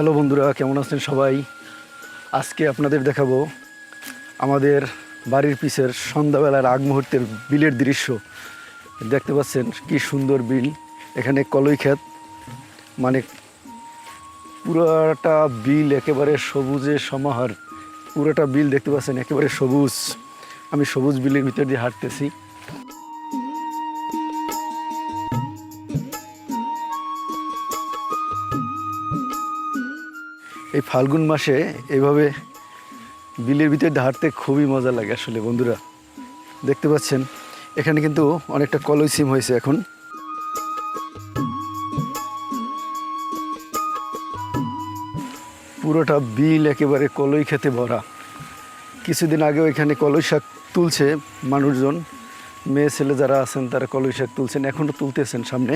Hello বন্ধুরা, কেমন আছেন সবাই? আজকে আপনাদের দেখাবো আমাদের বাড়ির পিছের সন্ধ্যাবেলার আগ মুহূর্তের বিলের দৃশ্য। দেখতে পাচ্ছেন কি সুন্দর বিল। এখানে কলই ক্ষেত মানে পুরোটা বিল একেবারে সবুজে সমাহার। পুরোটা বিল দেখতে পাচ্ছেন, একেবারে সবুজ। আমি সবুজ বিলের ভিতর দিয়ে হাঁটতেছি। এই ফাল্গুন মাসে এইভাবে বিলের ভিতরে হাঁটতে খুবই মজা লাগে আসলে, বন্ধুরা। দেখতে পাচ্ছেন, এখানে কিন্তু অনেকটা কলই সিম হয়েছে এখন। পুরোটা বিল একেবারে কলই খেতে ভরা। কিছুদিন আগেও এখানে কলই শাক তুলছে মানুষজন। মেয়ে ছেলে যারা আছেন, তারা কলই শাক তুলছেন এখনও তুলতেছেন সামনে।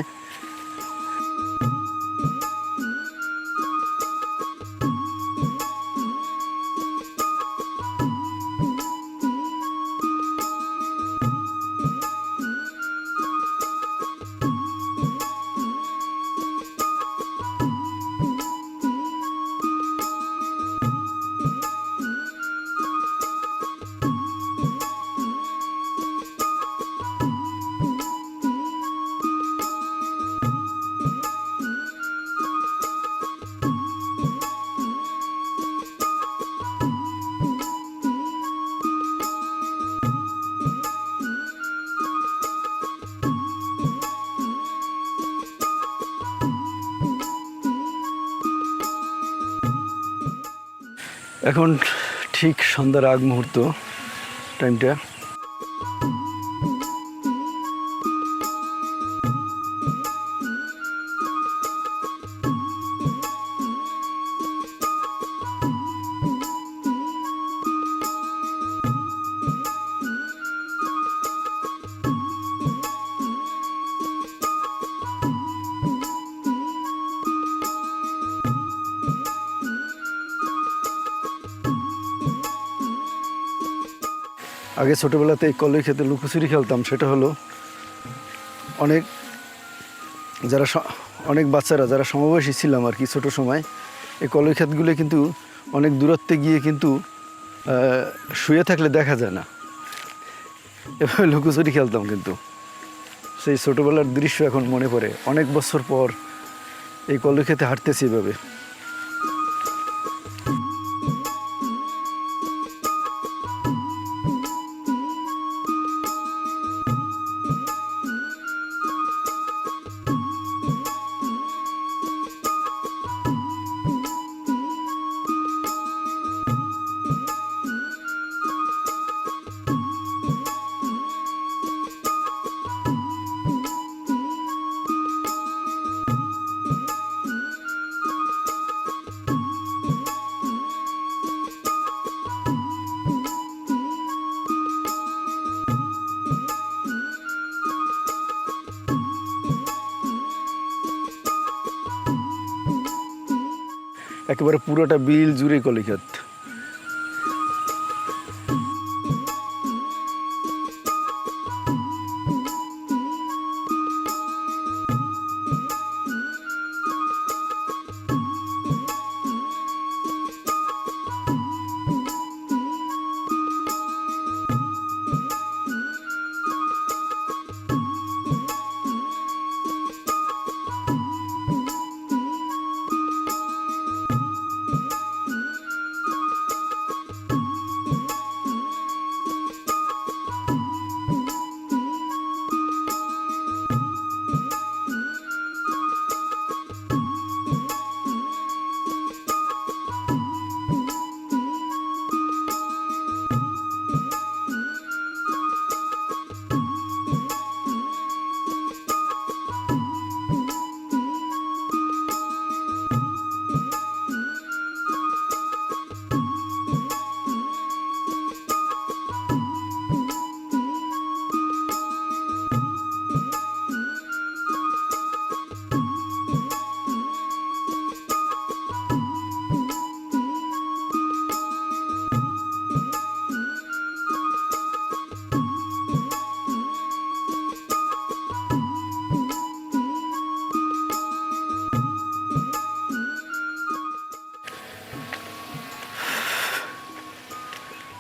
এখন ঠিক সন্ধ্যার আগ মুহূর্ত টাইমটা আগে ছোটোবেলাতে এই কলই খেতে লুকোচুরি খেলতাম, সেটা হলো অনেক যারা অনেক বাচ্চারা যারা সমবয়সী ছিলাম আর কি ছোটো সময়, এই কলই ক্ষেতগুলো কিন্তু অনেক দূরত্বে গিয়ে কিন্তু শুয়ে থাকলে দেখা যায় না। এভাবে লুকোচুরি খেলতাম কিন্তু। সেই ছোটোবেলার দৃশ্য এখন মনে পড়ে। অনেক বছর পর এই কলই খেতে হাঁটতেছি এভাবে। একেবারে পুরোটা বিল জুড়ে কলিক্ষেত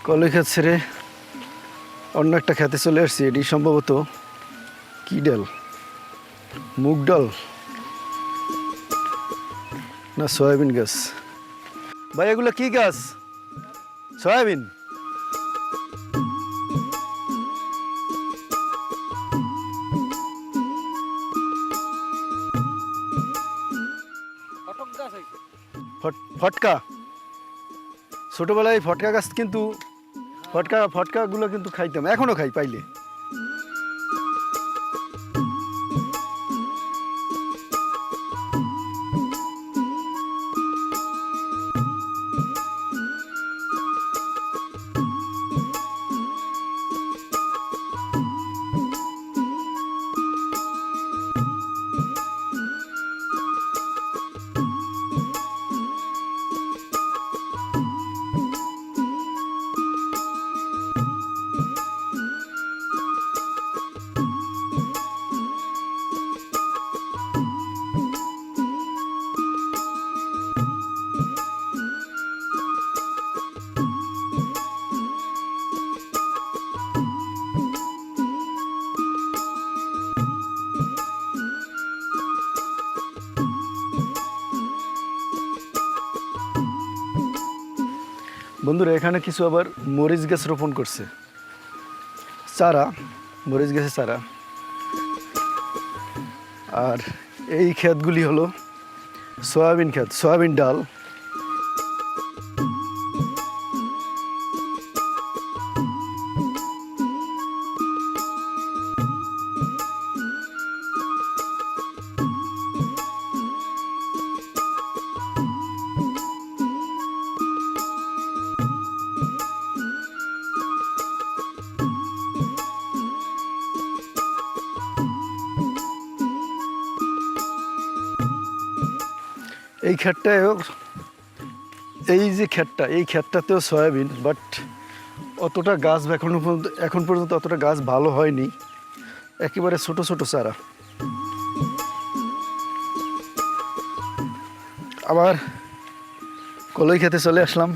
কলই ক্ষেত ছেড়ে অন্য একটা খেতে চলে আসছি এটি সম্ভবত কি ডাল? মুগ ডাল? না, সয়াবিন গাছ। ভাই, এগুলো কি গাছ? সয়াবিন? ফট- ফটকা? ছোটবেলায় ফটকা গাছ কিন্তু ফটকা ফটকাগুলো কিন্তু খাইতাম এখনও খাই পাইলে। বন্ধুরা, এখানে কিছু আবার মরিচ গাছ রোপণ করছে। চারা, মরিচ গাছের চারা। আর এই ক্ষেতগুলি হলো সয়াবিন ক্ষেত, সয়াবিন ডাল। এই ক্ষেতটায়ও, এই যে ক্ষেতটা, এই ক্ষেতটাতেও সয়াবিন বাট অতটা গাছ এখনও পর্যন্ত, এখন পর্যন্ত অতটা গাছ ভালো হয়নি। একেবারে ছোট ছোট চারা। আবার কলই খেতে চলে আসলাম।